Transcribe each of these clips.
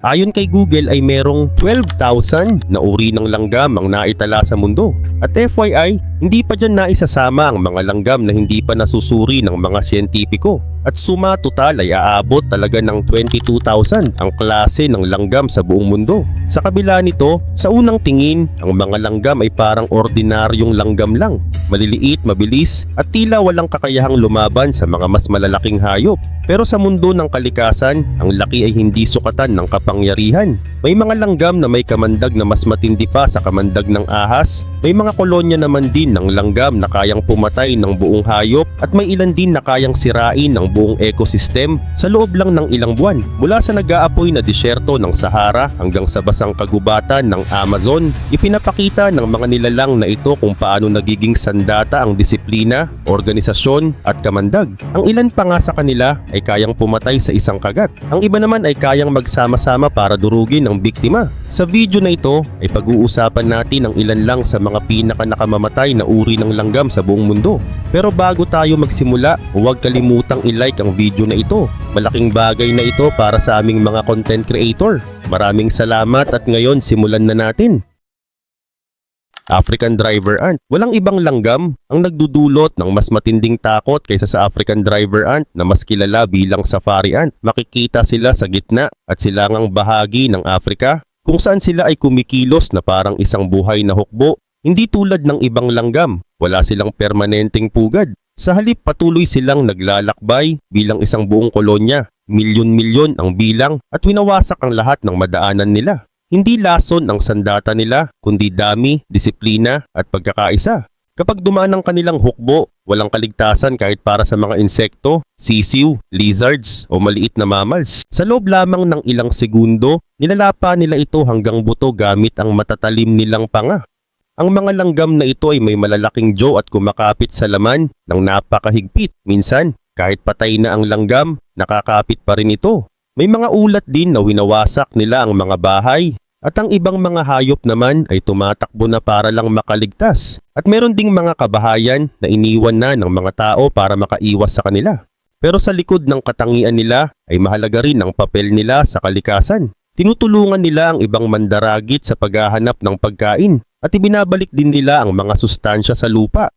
Ayon kay Google ay merong 12,000 na uri ng langgam ang naitala sa mundo. At FYI, hindi pa dyan naisasama ang mga langgam na hindi pa nasusuri ng mga siyentipiko. At suma total ay aabot talaga ng 22,000 ang klase ng langgam sa buong mundo. Sa kabila nito, sa unang tingin, ang mga langgam ay parang ordinaryong langgam lang. Maliliit, mabilis, at tila walang kakayahang lumaban sa mga mas malalaking hayop. Pero sa mundo ng kalikasan, ang laki ay hindi sukatan ng kapangyarihan. May mga langgam na may kamandag na mas matindi pa sa kamandag ng ahas. May mga kolonya naman din ng langgam na kayang pumatay ng buong hayop at may ilan din na kayang sirain ng buong ecosystem sa loob lang ng ilang buwan. Mula sa nag-aapoy na disyerto ng Sahara hanggang sa basang kagubatan ng Amazon, ipinapakita ng mga nilalang na ito kung paano nagiging sandata ang disiplina, organisasyon at kamandag. Ang ilan pa nga sa kanila ay kayang pumatay sa isang kagat. Ang iba naman ay kayang magsama-sama para durugin ang biktima. Sa video na ito ay pag-uusapan natin ang ilan lang sa mga pinaka nakamamatay na uri ng langgam sa buong mundo. Pero bago tayo magsimula, huwag kalimutang i-like ang video na ito. Malaking bagay na ito para sa aming mga content creator. Maraming salamat at ngayon simulan na natin. African driver ant. Walang ibang langgam ang nagdudulot ng mas matinding takot kaysa sa African driver ant na mas kilala bilang safari ant. Makikita sila sa gitna at silangang bahagi ng Afrika kung saan sila ay kumikilos na parang isang buhay na hukbo. Hindi tulad ng ibang langgam, wala silang permanenteng pugad. Sa halip patuloy silang naglalakbay bilang isang buong kolonya. Milyon-milyon ang bilang at winawasak ang lahat ng madaanan nila. Hindi lason ang sandata nila, kundi dami, disiplina at pagkakaisa. Kapag dumaan ang kanilang hukbo, walang kaligtasan kahit para sa mga insekto, sisiw, lizards o maliit na mammals. Sa loob lamang ng ilang segundo, nilalapa nila ito hanggang buto gamit ang matatalim nilang panga. Ang mga langgam na ito ay may malalaking jaw at kumakapit sa laman ng napakahigpit. Minsan, kahit patay na ang langgam, nakakapit pa rin ito. May mga ulat din na winawasak nila ang mga bahay at ang ibang mga hayop naman ay tumatakbo na para lang makaligtas. At meron ding mga kabahayan na iniwan na ng mga tao para makaiwas sa kanila. Pero sa likod ng katangian nila ay mahalaga rin ang papel nila sa kalikasan. Tinutulungan nila ang ibang mandaragit sa paghahanap ng pagkain at ibinabalik din nila ang mga sustansya sa lupa.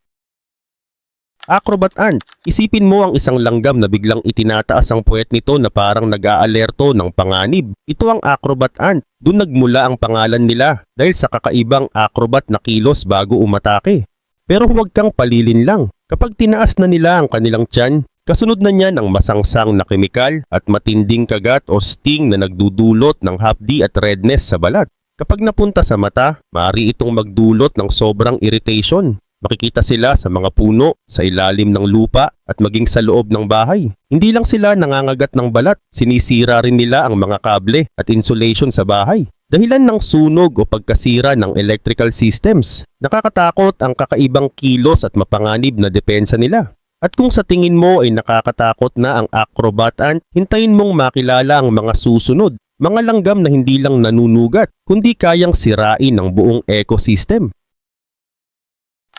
Acrobat Ant, isipin mo ang isang langgam na biglang itinataas ang puwet nito na parang nag-aalerto ng panganib. Ito ang Acrobat Ant. Doon nagmula ang pangalan nila dahil sa kakaibang acrobat na kilos bago umatake. Pero huwag kang palilin lang. Kapag tinaas na nila ang kanilang tiyan, kasunod na niyan ang masangsang na kemikal at matinding kagat o sting na nagdudulot ng hapdi at redness sa balat. Kapag napunta sa mata, maaari itong magdulot ng sobrang irritation. Makikita sila sa mga puno, sa ilalim ng lupa at maging sa loob ng bahay. Hindi lang sila nangangagat ng balat, sinisira rin nila ang mga kable at insulation sa bahay. Dahilan ng sunog o pagkasira ng electrical systems. Nakakatakot ang kakaibang kilos at mapanganib na depensa nila. At kung sa tingin mo ay nakakatakot na ang acrobat ant, hintayin mong makilala ang mga susunod. Mga langgam na hindi lang nanunugat, kundi kayang sirain ang buong ecosystem.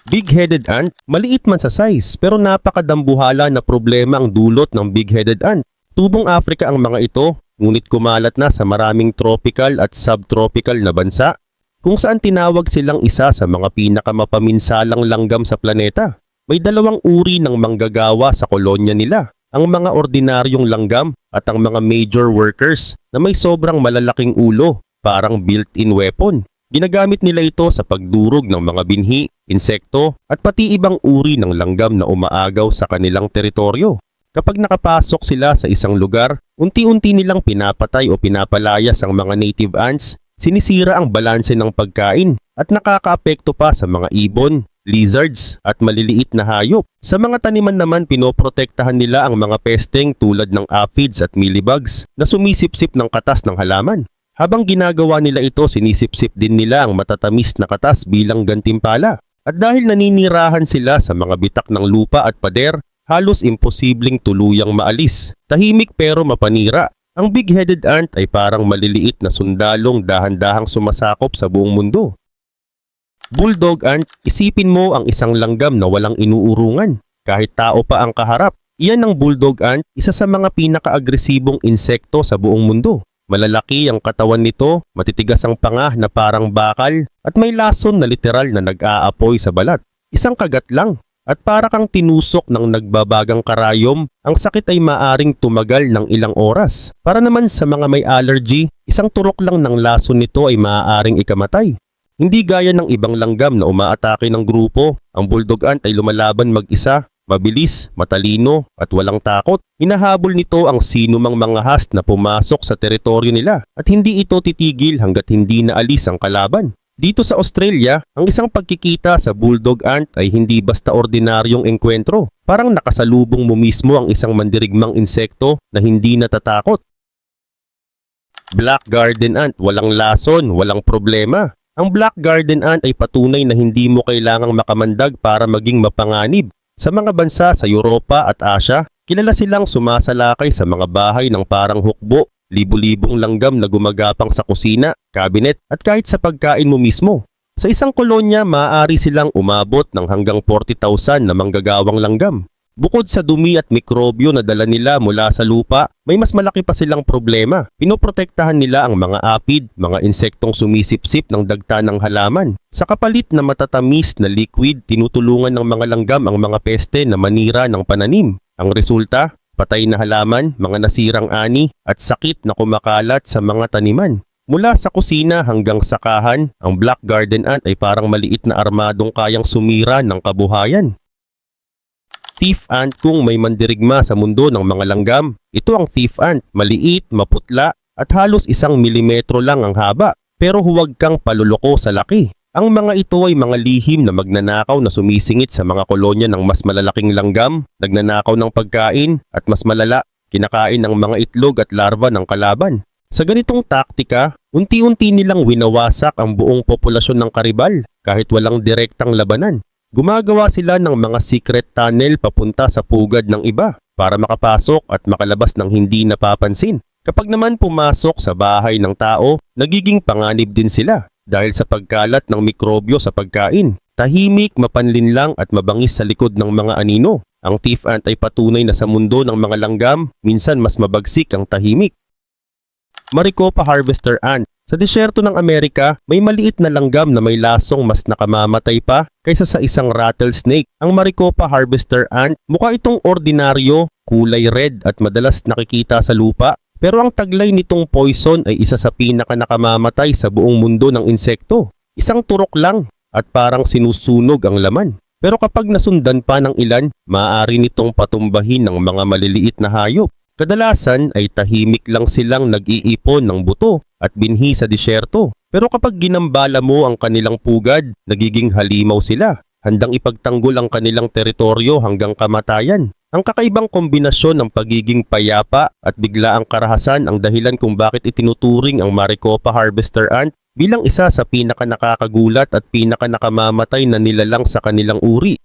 Big-headed ant, maliit man sa size pero napakadambuhala na problema ang dulot ng big-headed ant. Tubong Afrika ang mga ito, ngunit kumalat na sa maraming tropical at subtropical na bansa, kung saan tinawag silang isa sa mga pinakamapaminsalang langgam sa planeta. May dalawang uri ng manggagawa sa kolonya nila, ang mga ordinaryong langgam at ang mga major workers na may sobrang malalaking ulo, parang built-in weapon. Ginagamit nila ito sa pagdurog ng mga binhi, insekto at pati ibang uri ng langgam na umaagaw sa kanilang teritoryo. Kapag nakapasok sila sa isang lugar, unti-unti nilang pinapatay o pinapalayas ang mga native ants, sinisira ang balanse ng pagkain at nakakaapekto pa sa mga ibon, lizards at maliliit na hayop. Sa mga taniman naman pinoprotektahan nila ang mga pesteng tulad ng aphids at mealybugs na sumisipsip ng katas ng halaman. Habang ginagawa nila ito, sinisipsip din nila ang matatamis na katas bilang gantimpala. At dahil naninirahan sila sa mga bitak ng lupa at pader, halos imposibleng tuluyang maalis. Tahimik pero mapanira. Ang big-headed ant ay parang maliliit na sundalong dahan-dahang sumasakop sa buong mundo. Bulldog ant, isipin mo ang isang langgam na walang inuurungan. Kahit tao pa ang kaharap, iyan ang bulldog ant, isa sa mga pinaka-agresibong insekto sa buong mundo. Malalaki ang katawan nito, matitigas ang panga na parang bakal, at may lason na literal na nag-aapoy sa balat. Isang kagat lang, at para kang tinusok ng nagbabagang karayom, ang sakit ay maaring tumagal ng ilang oras. Para naman sa mga may allergy, isang turok lang ng lason nito ay maaaring ikamatay. Hindi gaya ng ibang langgam na umaatake ng grupo, ang bulldog ant ay lumalaban mag-isa, mabilis, matalino at walang takot. Hinahabol nito ang sino mang mga hast na pumasok sa teritoryo nila at hindi ito titigil hanggat hindi naalis ang kalaban. Dito sa Australia, ang isang pagkikita sa bulldog ant ay hindi basta ordinaryong engkwentro. Parang nakasalubong mo mismo ang isang mandirigmang insekto na hindi natatakot. Black garden ant, walang lason, walang problema. Ang black garden ant ay patunay na hindi mo kailangang makamandag para maging mapanganib. Sa mga bansa sa Europa at Asia, kilala silang sumasalakay sa mga bahay ng parang hukbo, libu-libong langgam na gumagapang sa kusina, kabinet at kahit sa pagkain mo mismo. Sa isang kolonya, maaari silang umabot ng hanggang 40,000 na manggagawang langgam. Bukod sa dumi at mikrobyo na dala nila mula sa lupa, may mas malaki pa silang problema. Pinoprotektahan nila ang mga apid, mga insektong sumisipsip ng dagta ng halaman. Sa kapalit na matatamis na liquid, tinutulungan ng mga langgam ang mga peste na manira ng pananim. Ang resulta, patay na halaman, mga nasirang ani, at sakit na kumakalat sa mga taniman. Mula sa kusina hanggang sakahan, ang black garden ant ay parang maliit na armadong kayang sumira ng kabuhayan. Thief ant kung may mandirigma sa mundo ng mga langgam. Ito ang thief ant, maliit, maputla, at halos isang milimetro lang ang haba. Pero huwag kang paluloko sa laki. Ang mga ito ay mga lihim na magnanakaw na sumisingit sa mga kolonya ng mas malalaking langgam, nagnanakaw ng pagkain, at mas malala, kinakain ng mga itlog at larva ng kalaban. Sa ganitong taktika, unti-unti nilang winawasak ang buong populasyon ng karibal kahit walang direktang labanan. Gumagawa sila ng mga secret tunnel papunta sa pugad ng iba para makapasok at makalabas ng hindi napapansin. Kapag naman pumasok sa bahay ng tao, nagiging panganib din sila dahil sa pagkalat ng mikrobyo sa pagkain. Tahimik, mapanlinlang at mabangis sa likod ng mga anino. Ang thief ant ay patunay na sa mundo ng mga langgam, minsan mas mabagsik ang tahimik. Maricopa harvester ant. Sa disyerto ng Amerika, may maliit na langgam na may lasong mas nakamamatay pa kaysa sa isang rattlesnake. Ang Maricopa harvester ant, mukha itong ordinaryo, kulay red at madalas nakikita sa lupa. Pero ang taglay nitong poison ay isa sa pinaka nakamamatay sa buong mundo ng insekto. Isang turok lang at parang sinusunog ang laman. Pero kapag nasundan pa ng ilan, maaari nitong patumbahin ng mga maliliit na hayop. Kadalasan ay tahimik lang silang nag-iipon ng buto at binhi sa disyerto. Pero kapag ginambala mo ang kanilang pugad, nagiging halimaw sila. Handang ipagtanggol ang kanilang teritoryo hanggang kamatayan. Ang kakaibang kombinasyon ng pagiging payapa at biglaang karahasan ang dahilan kung bakit itinuturing ang Maricopa harvester ant bilang isa sa pinaka nakakagulat at pinaka nakamamatay na nilalang sa kanilang uri.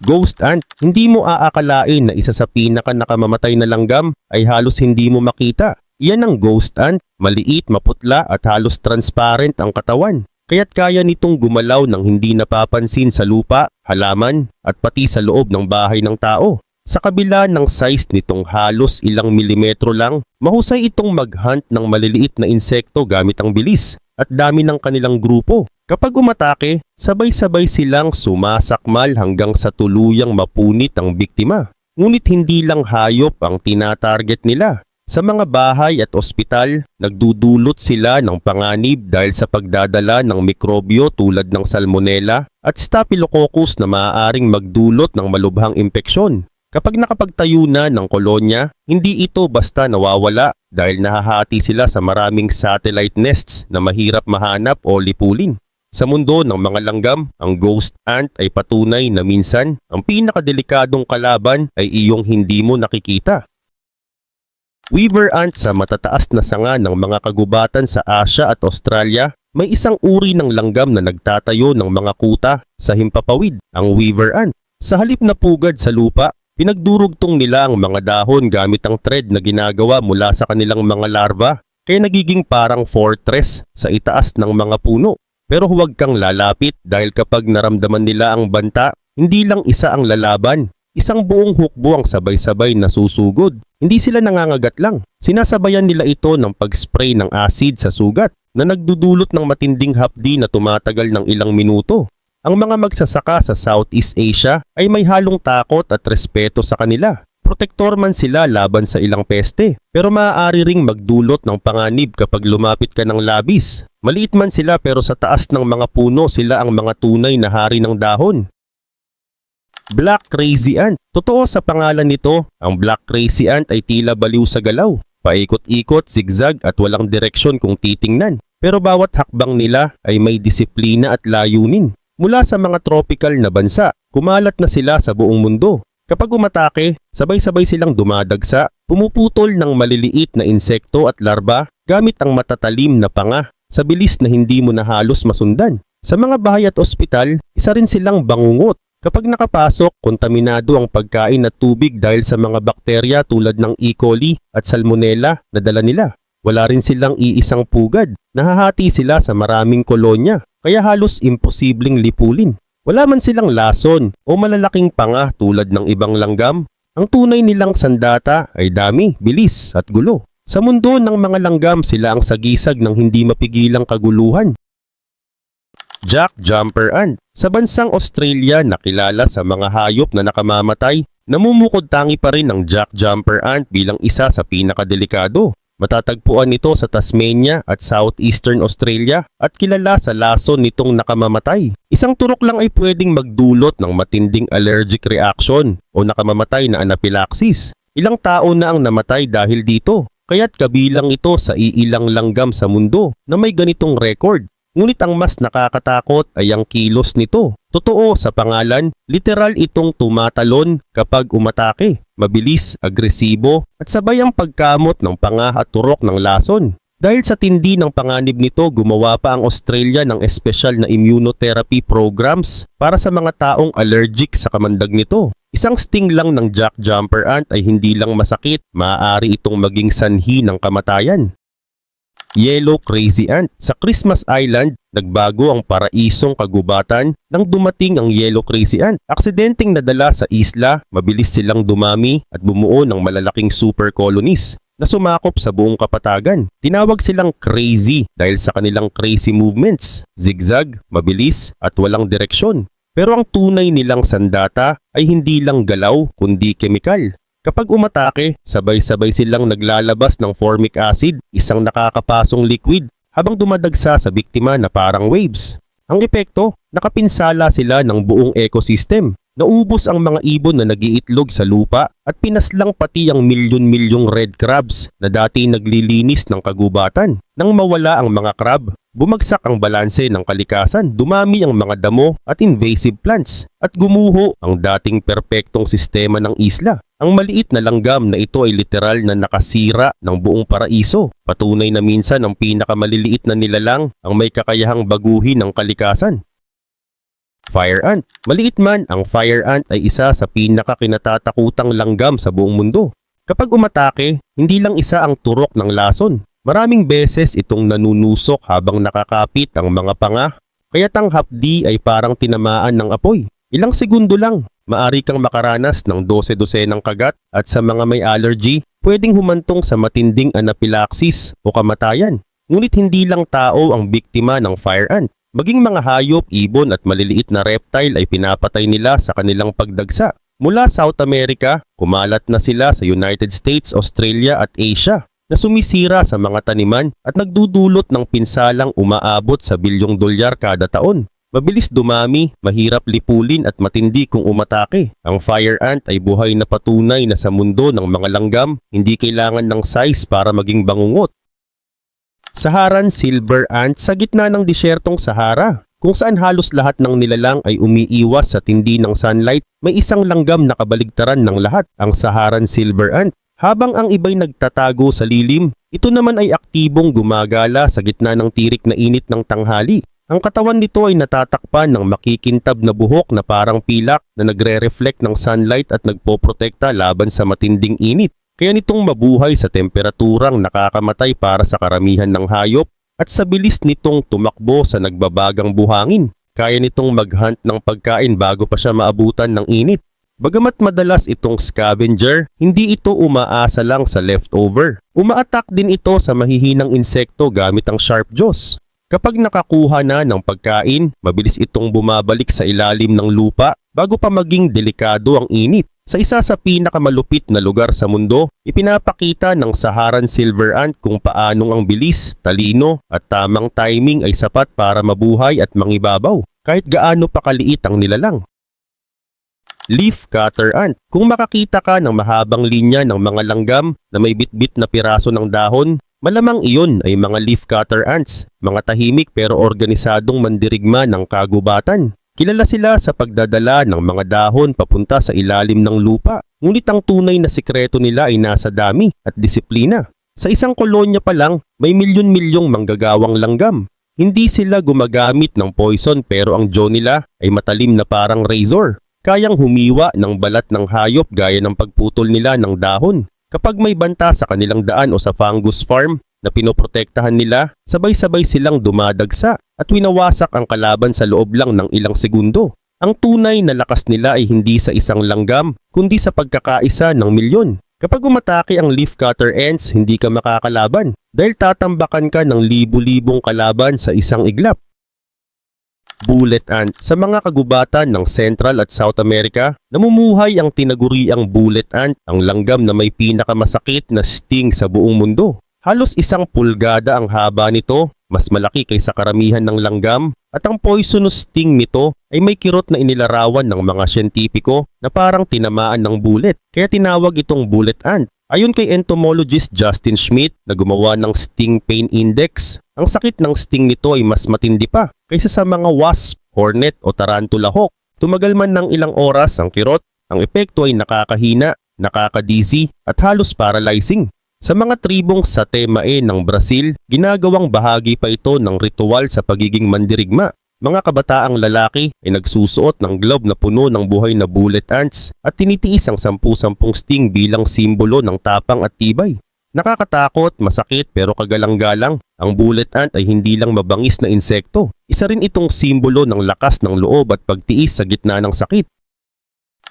Ghost ant, hindi mo aakalain na isa sa pinaka nakamamatay na langgam ay halos hindi mo makita. Iyan ang ghost ant, maliit, maputla at halos transparent ang katawan. Kaya't kaya nitong gumalaw ng hindi napapansin sa lupa, halaman at pati sa loob ng bahay ng tao. Sa kabila ng size nitong halos ilang milimetro lang, mahusay itong mag-hunt ng maliliit na insekto gamit ang bilis at dami ng kanilang grupo. Kapag umatake, sabay-sabay silang sumasakmal hanggang sa tuluyang mapunit ang biktima. Ngunit hindi lang hayop ang tinatarget nila. Sa mga bahay at ospital, nagdudulot sila ng panganib dahil sa pagdadala ng mikrobyo tulad ng salmonella at staphylococcus na maaaring magdulot ng malubhang impeksyon. Kapag nakapagtayo na ng kolonya, hindi ito basta nawawala dahil nahahati sila sa maraming satellite nests na mahirap mahanap o lipulin. Sa mundo ng mga langgam, ang ghost ant ay patunay na minsan ang pinakadelikadong kalaban ay iyong hindi mo nakikita. Weaver ant sa matataas na sanga ng mga kagubatan sa Asia at Australia, may isang uri ng langgam na nagtatayo ng mga kuta sa himpapawid, ang weaver ant. Sa halip na pugad sa lupa, pinagdurugtong nila ang mga dahon gamit ang thread na ginagawa mula sa kanilang mga larva, kaya nagiging parang fortress sa itaas ng mga puno. Pero huwag kang lalapit dahil kapag naramdaman nila ang banta, hindi lang isa ang lalaban, isang buong hukbo ang sabay-sabay na susugod. Hindi sila nangangagat lang. Sinasabayan nila ito ng pag-spray ng acid sa sugat na nagdudulot ng matinding hapdi na tumatagal ng ilang minuto. Ang mga magsasaka sa Southeast Asia ay may halong takot at respeto sa kanila. Protektor man sila laban sa ilang peste, pero maaari ring magdulot ng panganib kapag lumapit ka ng labis. Maliit man sila pero sa taas ng mga puno sila ang mga tunay na hari ng dahon. Black Crazy Ant. Totoo sa pangalan nito, ang Black Crazy Ant ay tila baliw sa galaw. Paikot-ikot, zigzag at walang direksyon kung titingnan. Pero bawat hakbang nila ay may disiplina at layunin. Mula sa mga tropical na bansa, kumalat na sila sa buong mundo. Kapag umatake, sabay-sabay silang dumadagsa, pumuputol ng maliliit na insekto at larba gamit ang matatalim na panga sa bilis na hindi mo na halos masundan. Sa mga bahay at ospital, isa rin silang bangungot. Kapag nakapasok, kontaminado ang pagkain at tubig dahil sa mga bakterya tulad ng E. coli at Salmonella na dala nila. Wala rin silang iisang pugad. Nahahati sila sa maraming kolonya, kaya halos imposibleng lipulin. Wala man silang lason o malalaking panga tulad ng ibang langgam. Ang tunay nilang sandata ay dami, bilis at gulo. Sa mundo ng mga langgam sila ang sagisag ng hindi mapigilang kaguluhan. Jack Jumper Ant Sa bansang Australia nakilala sa mga hayop na nakamamatay, namumukod tangi pa rin ang Jack Jumper Ant bilang isa sa pinakadelikado. Matatagpuan ito sa Tasmania at Southeastern Australia at kilala sa lason nitong nakamamatay. Isang turok lang ay pwedeng magdulot ng matinding allergic reaction o nakamamatay na anaphylaxis. Ilang tao na ang namatay dahil dito, kaya't kabilang ito sa iilang langgam sa mundo na may ganitong record. Ngunit ang mas nakakatakot ay ang kilos nito. Totoo sa pangalan, literal itong tumatalon kapag umatake. Mabilis, agresibo at sabay ang pagkamot ng panga at turok ng lason. Dahil sa tindi ng panganib nito, gumawa pa ang Australia ng espesyal na immunotherapy programs para sa mga taong allergic sa kamandag nito. Isang sting lang ng jack jumper ant ay hindi lang masakit, maaari itong maging sanhi ng kamatayan. Yellow Crazy Ant. Sa Christmas Island, nagbago ang paraisong kagubatan nang dumating ang Yellow Crazy Ant. Aksidenteng nadala sa isla, mabilis silang dumami at bumuo ng malalaking super colonies na sumakop sa buong kapatagan. Tinawag silang crazy dahil sa kanilang crazy movements, zigzag, mabilis at walang direksyon. Pero ang tunay nilang sandata ay hindi lang galaw kundi kemikal. Kapag umatake, sabay-sabay silang naglalabas ng formic acid, isang nakakapasong liquid, habang dumadagsa sa biktima na parang waves. Ang epekto, nakapinsala sila ng buong ecosystem. Naubos ang mga ibon na nagiitlog sa lupa at pinaslang pati ang milyon-milyong red crabs na dati naglilinis ng kagubatan. Nang mawala ang mga crab, bumagsak ang balanse ng kalikasan, dumami ang mga damo at invasive plants at gumuho ang dating perpektong sistema ng isla. Ang maliit na langgam na ito ay literal na nakasira ng buong paraiso. Patunay na minsan ang pinakamaliliit na nilalang ang may kakayahang baguhin ng kalikasan. Fire ant. Maliit man, ang fire ant ay isa sa pinakakinatatakutang langgam sa buong mundo. Kapag umatake, hindi lang isa ang turok ng lason. Maraming beses itong nanunusok habang nakakapit ang mga panga, kaya't ang hapdi ay parang tinamaan ng apoy. Ilang segundo lang, maari kang makaranas ng 12-12 ng kagat at sa mga may allergy, pwedeng humantong sa matinding anaphylaxis o kamatayan. Ngunit hindi lang tao ang biktima ng fire ant. Maging mga hayop, ibon at maliliit na reptile ay pinapatay nila sa kanilang pagdagsa. Mula South America, kumalat na sila sa United States, Australia at Asia na sumisira sa mga taniman at nagdudulot ng pinsalang umaabot sa bilyong dolyar kada taon. Mabilis dumami, mahirap lipulin at matindi kung umatake. Ang fire ant ay buhay na patunay na sa mundo ng mga langgam, hindi kailangan ng size para maging bangungot. Saharan Silver Ant sa gitna ng disyertong Sahara, kung saan halos lahat ng nilalang ay umiiwas sa tindi ng sunlight, may isang langgam na kabaligtaran ng lahat, ang Saharan Silver Ant. Habang ang iba'y nagtatago sa lilim, ito naman ay aktibong gumagala sa gitna ng tirik na init ng tanghali. Ang katawan nito ay natatakpan ng makikintab na buhok na parang pilak na nagre-reflect ng sunlight at nagpoprotekta laban sa matinding init. Kaya nitong mabuhay sa temperaturang nakakamatay para sa karamihan ng hayop at sa bilis nitong tumakbo sa nagbabagang buhangin. Kaya nitong maghunt ng pagkain bago pa siya maabutan ng init. Bagamat madalas itong scavenger, hindi ito umaasa lang sa leftover. Umaatak din ito sa mahihinang insekto gamit ang sharp jaws. Kapag nakakuha na ng pagkain, mabilis itong bumabalik sa ilalim ng lupa bago pa maging delikado ang init. Sa isa sa pinakamalupit na lugar sa mundo, ipinapakita ng Saharan Silver Ant kung paanong ang bilis, talino at tamang timing ay sapat para mabuhay at mangibabaw kahit gaano pa kaliit ang nilalang. Leaf cutter ant. Kung makakita ka ng mahabang linya ng mga langgam na may bitbit na piraso ng dahon, malamang iyon ay mga leaf cutter ants, mga tahimik pero organisadong mandirigma ng kagubatan. Kilala sila sa pagdadala ng mga dahon papunta sa ilalim ng lupa, ngunit ang tunay na sikreto nila ay nasa dami at disiplina. Sa isang kolonya pa lang, may milyon-milyong manggagawang langgam. Hindi sila gumagamit ng poison pero ang jaw nila ay matalim na parang razor. Kayang humiwa ng balat ng hayop gaya ng pagputol nila ng dahon. Kapag may banta sa kanilang daan o sa fungus farm na pinoprotektahan nila, sabay-sabay silang dumadagsa at winawasak ang kalaban sa loob lang ng ilang segundo. Ang tunay na lakas nila ay hindi sa isang langgam, kundi sa pagkakaisa ng milyon. Kapag umatake ang leaf cutter ants, hindi ka makakalaban dahil tatambakan ka ng libu-libong kalaban sa isang iglap. Bullet ant. Sa mga kagubatan ng Central at South America, namumuhay ang tinaguriang bullet ant, ang langgam na may pinakamasakit na sting sa buong mundo. Halos isang pulgada ang haba nito, mas malaki kaysa karamihan ng langgam, at ang poisonous sting nito ay may kirot na inilarawan ng mga siyentipiko na parang tinamaan ng bullet, kaya tinawag itong bullet ant. Ayon kay entomologist Justin Schmidt na gumawa ng Sting Pain Index, ang sakit ng sting nito ay mas matindi pa kaysa sa mga wasp, hornet o tarantula hawk. Tumagal man ng ilang oras ang kirot, ang epekto ay nakakahina, nakakadizzy at halos paralyzing. Sa mga tribong sa Temae ng Brazil, ginagawang bahagi pa ito ng ritual sa pagiging mandirigma mga kabataang lalaki ay nagsusuot ng glove na puno ng buhay na bullet ants at tinitiis ang sampu-sampung sting bilang simbolo ng tapang at tibay. Nakakatakot, masakit pero kagalang-galang, ang bullet ant ay hindi lang mabangis na insekto. Isa rin itong simbolo ng lakas ng loob at pagtiis sa gitna ng sakit.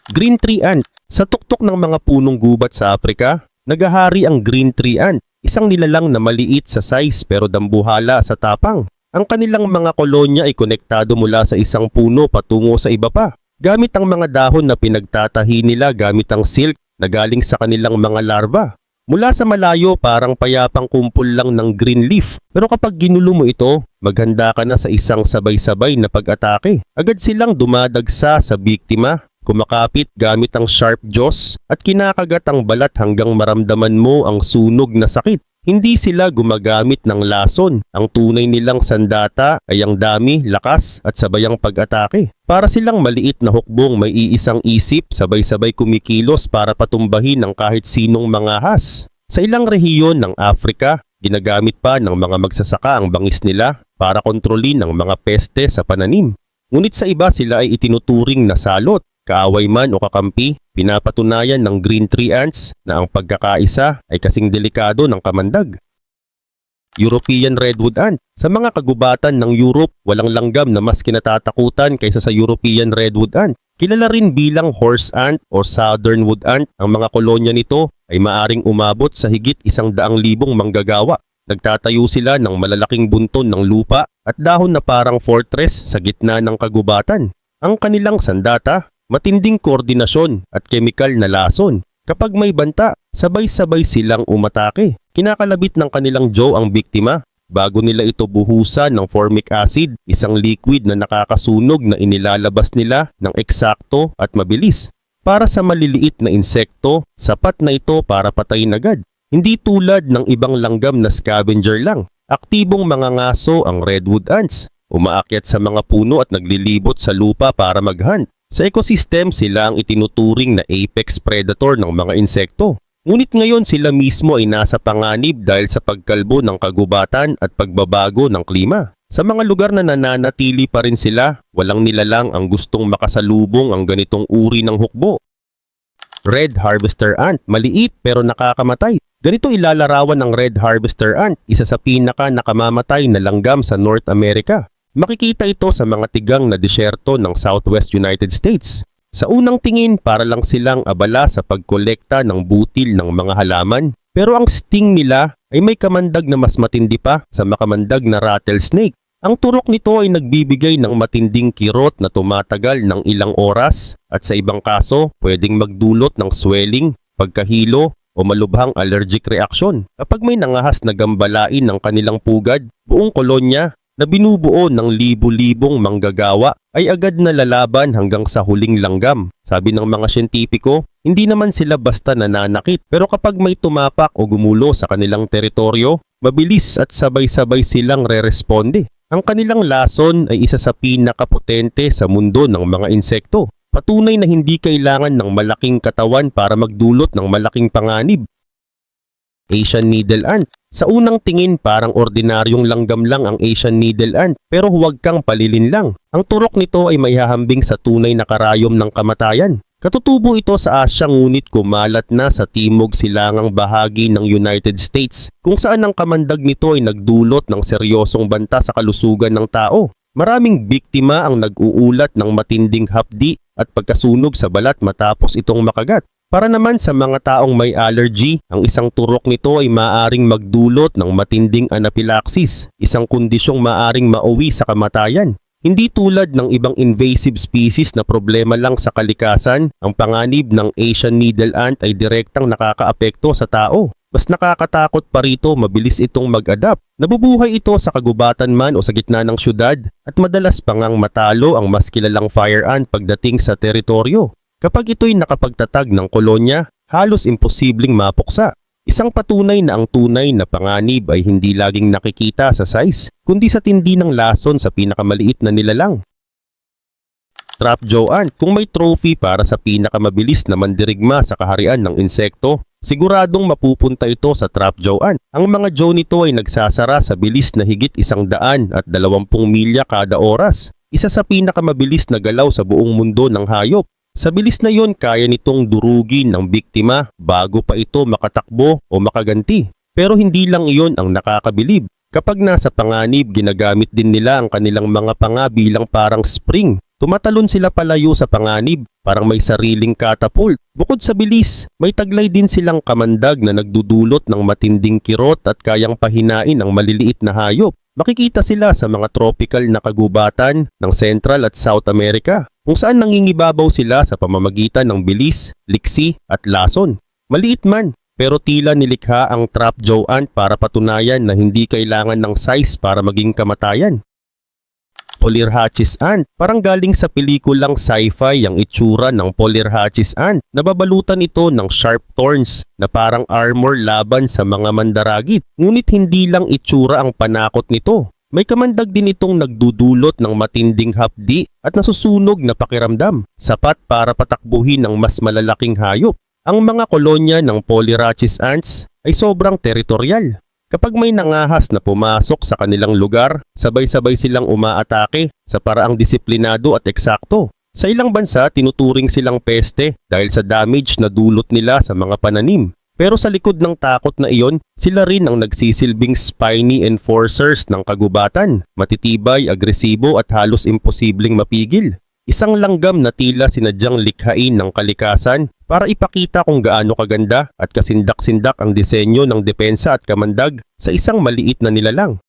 Green tree ant. Sa tuktok ng mga punong gubat sa Afrika, nagahari ang green tree ant, isang nilalang na maliit sa size pero dambuhala sa tapang. Ang kanilang mga kolonya ay konektado mula sa isang puno patungo sa iba pa. Gamit ang mga dahon na pinagtatahi nila gamit ang silk na galing sa kanilang mga larva. Mula sa malayo parang payapang kumpol lang ng green leaf pero kapag ginulo mo ito, maghanda ka na sa isang sabay-sabay na pag-atake. Agad silang dumadagsa sa biktima, kumakapit gamit ang sharp jaws at kinakagat ang balat hanggang maramdaman mo ang sunog na sakit. Hindi sila gumagamit ng lason. Ang tunay nilang sandata ay ang dami, lakas at sabayang pag-atake. Para silang maliit na hukbong may iisang isip, sabay-sabay kumikilos para patumbahin ng kahit sinong mga has. Sa ilang rehiyon ng Afrika, ginagamit pa ng mga magsasaka ang bangis nila para kontrolin ang mga peste sa pananim. Ngunit sa iba sila ay itinuturing na salot kaaway man o kakampi, pinapatunayan ng green tree ants na ang pagkakaisa ay kasing delikado ng kamandag. European redwood ant. Sa mga kagubatan ng Europe, walang langgam na mas kinatatakutan kaysa sa European redwood ant. Kilala rin bilang horse ant o southern wood ant, ang mga kolonya nito ay maaring umabot sa higit isang daang libong manggagawa. Nagtatayo sila ng malalaking bunton ng lupa at dahon na parang fortress sa gitna ng kagubatan. Ang kanilang sandata matinding koordinasyon at kemikal na lason. Kapag may banta, sabay-sabay silang umatake. Kinakalabit ng kanilang jaw ang biktima bago nila ito buhusan ng formic acid, isang liquid na nakakasunog na inilalabas nila ng eksakto at mabilis. Para sa maliliit na insekto, sapat na ito para patayin agad. Hindi tulad ng ibang langgam na scavenger lang. Aktibong mga ngaso ang redwood ants. Umaakyat sa mga puno at naglilibot sa lupa para maghunt. Sa ecosystem, sila ang itinuturing na apex predator ng mga insekto. Ngunit ngayon sila mismo ay nasa panganib dahil sa pagkalbo ng kagubatan at pagbabago ng klima. Sa mga lugar na nananatili pa rin sila, walang nilalang ang gustong makasalubong ang ganitong uri ng hukbo. Red Harvester Ant, maliit pero nakakamatay. Ganito ilalarawan ng Red Harvester Ant, isa sa pinaka nakamamatay na langgam sa North America. Makikita ito sa mga tigang na disyerto ng Southwest United States. Sa unang tingin para lang silang abala sa pagkolekta ng butil ng mga halaman. Pero ang sting nila ay may kamandag na mas matindi pa sa makamandag na rattlesnake. Ang turok nito ay nagbibigay ng matinding kirot na tumatagal ng ilang oras at sa ibang kaso pwedeng magdulot ng swelling, pagkahilo o malubhang allergic reaction. Kapag may nangahas na gambalain ng kanilang pugad, buong kolonya na binubuo ng libu-libong manggagawa ay agad na lalaban hanggang sa huling langgam. Sabi ng mga siyentipiko, hindi naman sila basta nananakit pero kapag may tumapak o gumulo sa kanilang teritoryo, mabilis at sabay-sabay silang re-responde. Ang kanilang lason ay isa sa pinakapotente sa mundo ng mga insekto. Patunay na hindi kailangan ng malaking katawan para magdulot ng malaking panganib. Asian Needle Ant Sa unang tingin parang ordinaryong langgam lang ang Asian Needle Ant pero huwag kang palilin lang. Ang turok nito ay maihahambing sa tunay na karayom ng kamatayan. Katutubo ito sa Asya ngunit kumalat na sa timog silangang bahagi ng United States kung saan ang kamandag nito ay nagdulot ng seryosong banta sa kalusugan ng tao. Maraming biktima ang nag-uulat ng matinding hapdi at pagkasunog sa balat matapos itong makagat. Para naman sa mga taong may allergy, ang isang turok nito ay maaring magdulot ng matinding anaphylaxis, isang kondisyong maaring mauwi sa kamatayan. Hindi tulad ng ibang invasive species na problema lang sa kalikasan, ang panganib ng Asian needle ant ay direktang nakakaapekto sa tao. Mas nakakatakot pa rito mabilis itong mag-adapt. Nabubuhay ito sa kagubatan man o sa gitna ng syudad at madalas pa ngang matalo ang mas kilalang fire ant pagdating sa teritoryo. Kapag ito'y nakapagtatag ng kolonya, halos imposibleng mapuksa. Isang patunay na ang tunay na panganib ay hindi laging nakikita sa size, kundi sa tindi ng lason sa pinakamaliit na nilalang. Trap Joe Ant, kung may trophy para sa pinakamabilis na mandirigma sa kaharian ng insekto, siguradong mapupunta ito sa Trap Joe Ant. Ang mga Joe nito ay nagsasara sa bilis na higit isang daan at dalawampung milya kada oras. Isa sa pinakamabilis na galaw sa buong mundo ng hayop. Sa bilis na yon kaya nitong durugin ang biktima bago pa ito makatakbo o makaganti. Pero hindi lang iyon ang nakakabilib. Kapag nasa panganib, ginagamit din nila ang kanilang mga panga bilang parang spring. Tumatalon sila palayo sa panganib, parang may sariling catapult. Bukod sa bilis, may taglay din silang kamandag na nagdudulot ng matinding kirot at kayang pahinain ang maliliit na hayop. Makikita sila sa mga tropical na kagubatan ng Central at South America kung saan nangingibabaw sila sa pamamagitan ng bilis, liksi at lason. Maliit man, pero tila nilikha ang trap jaw ant para patunayan na hindi kailangan ng size para maging kamatayan. Polyrhachis ant, parang galing sa pelikulang sci-fi ang itsura ng Polyrhachis ant. Nababalutan ito ng sharp thorns na parang armor laban sa mga mandaragit. Ngunit hindi lang itsura ang panakot nito. May kamandag din itong nagdudulot ng matinding hapdi at nasusunog na pakiramdam, sapat para patakbuhin ng mas malalaking hayop. Ang mga kolonya ng Polyrhachis ants ay sobrang teritorial. Kapag may nangahas na pumasok sa kanilang lugar, sabay-sabay silang umaatake sa paraang disiplinado at eksakto. Sa ilang bansa, tinuturing silang peste dahil sa damage na dulot nila sa mga pananim. Pero sa likod ng takot na iyon, sila rin ang nagsisilbing spiny enforcers ng kagubatan, matitibay, agresibo at halos imposibleng mapigil. Isang langgam na tila sinadyang likhain ng kalikasan para ipakita kung gaano kaganda at kasindak-sindak ang disenyo ng depensa at kamandag sa isang maliit na nilalang.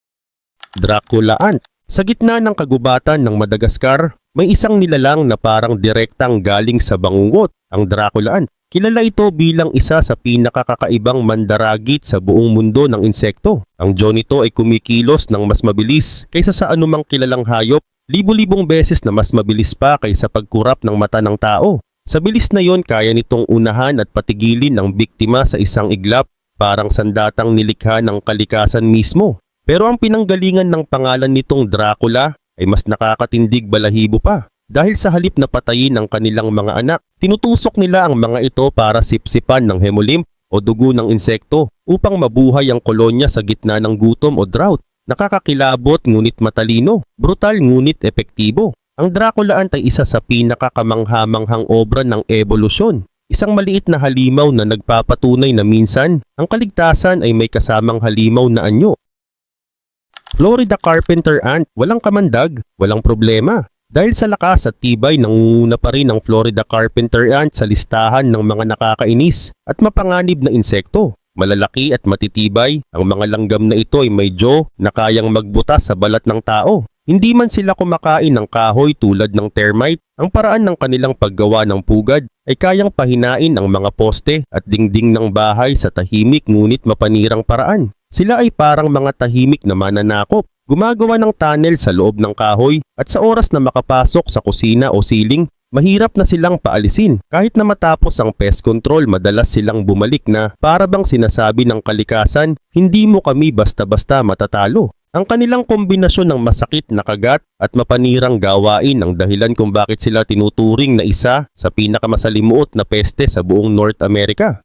Dracula Ant Sa gitna ng kagubatan ng Madagascar, may isang nilalang na parang direktang galing sa bangungot, ang Dracula Ant. Kilala ito bilang isa sa pinakakakaibang mandaragit sa buong mundo ng insekto. Ang jaw nito ay kumikilos ng mas mabilis kaysa sa anumang kilalang hayop, libo-libong beses na mas mabilis pa kaysa pagkurap ng mata ng tao. Sa bilis na yon kaya nitong unahan at patigilin ang biktima sa isang iglap parang sandatang nilikha ng kalikasan mismo. Pero ang pinanggalingan ng pangalan nitong Dracula ay mas nakakatindig balahibo pa. Dahil sa halip na patayin ang kanilang mga anak, tinutusok nila ang mga ito para sipsipan ng hemolymph o dugo ng insekto upang mabuhay ang kolonya sa gitna ng gutom o drought. Nakakakilabot ngunit matalino, brutal ngunit epektibo. Ang Dracula ant ay isa sa pinakakamanghamanghang obra ng evolusyon. Isang maliit na halimaw na nagpapatunay na minsan, ang kaligtasan ay may kasamang halimaw na anyo. Florida Carpenter Ant, walang kamandag, walang problema. Dahil sa lakas at tibay, nangunguna pa rin ang Florida carpenter ant sa listahan ng mga nakakainis at mapanganib na insekto. Malalaki at matitibay, ang mga langgam na ito ay may jaw na kayang magbutas sa balat ng tao. Hindi man sila kumakain ng kahoy tulad ng termite, ang paraan ng kanilang paggawa ng pugad ay kayang pahinain ang mga poste at dingding ng bahay sa tahimik ngunit mapanirang paraan. Sila ay parang mga tahimik na mananakop, gumagawa ng tunnel sa loob ng kahoy at sa oras na makapasok sa kusina o siling, mahirap na silang paalisin. Kahit na matapos ang pest control, madalas silang bumalik na para bang sinasabi ng kalikasan, hindi mo kami basta-basta matatalo. Ang kanilang kombinasyon ng masakit na kagat at mapanirang gawain ang dahilan kung bakit sila tinuturing na isa sa pinakamasalimuot na peste sa buong North America.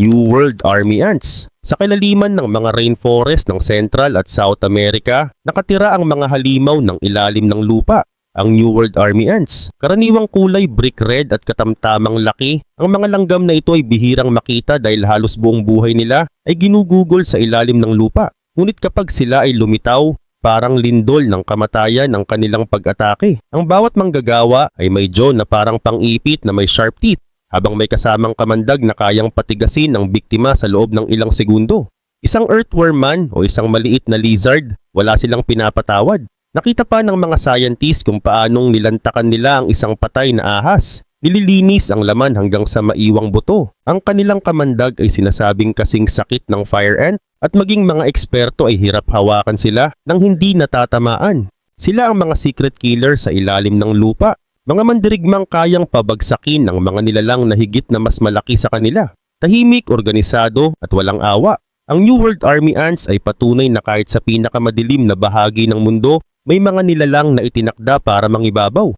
New World Army Ants Sa kilaliman ng mga rainforest ng Central at South America, nakatira ang mga halimaw ng ilalim ng lupa, ang New World Army Ants. Karaniwang kulay brick red at katamtamang laki, ang mga langgam na ito ay bihirang makita dahil halos buong buhay nila ay ginugugol sa ilalim ng lupa. Ngunit kapag sila ay lumitaw, parang lindol ng kamatayan ang kanilang pag-atake. Ang bawat manggagawa ay may jaw na parang pang-ipit na may sharp teeth, habang may kasamang kamandag na kayang patigasin ang biktima sa loob ng ilang segundo. Isang earthworm man o isang maliit na lizard, wala silang pinapatawad. Nakita pa ng mga scientists kung paanong nilantakan nila ang isang patay na ahas. Nililinis ang laman hanggang sa maiwang buto. Ang kanilang kamandag ay sinasabing kasing sakit ng fire ant at maging mga eksperto ay hirap hawakan sila nang hindi natatamaan. Sila ang mga secret killer sa ilalim ng lupa. Mga mandirigmang kayang pabagsakin ang mga nilalang na higit na mas malaki sa kanila. Tahimik, organisado at walang awa. Ang New World Army Ants ay patunay na kahit sa pinakamadilim na bahagi ng mundo, may mga nilalang na itinakda para mangibabaw.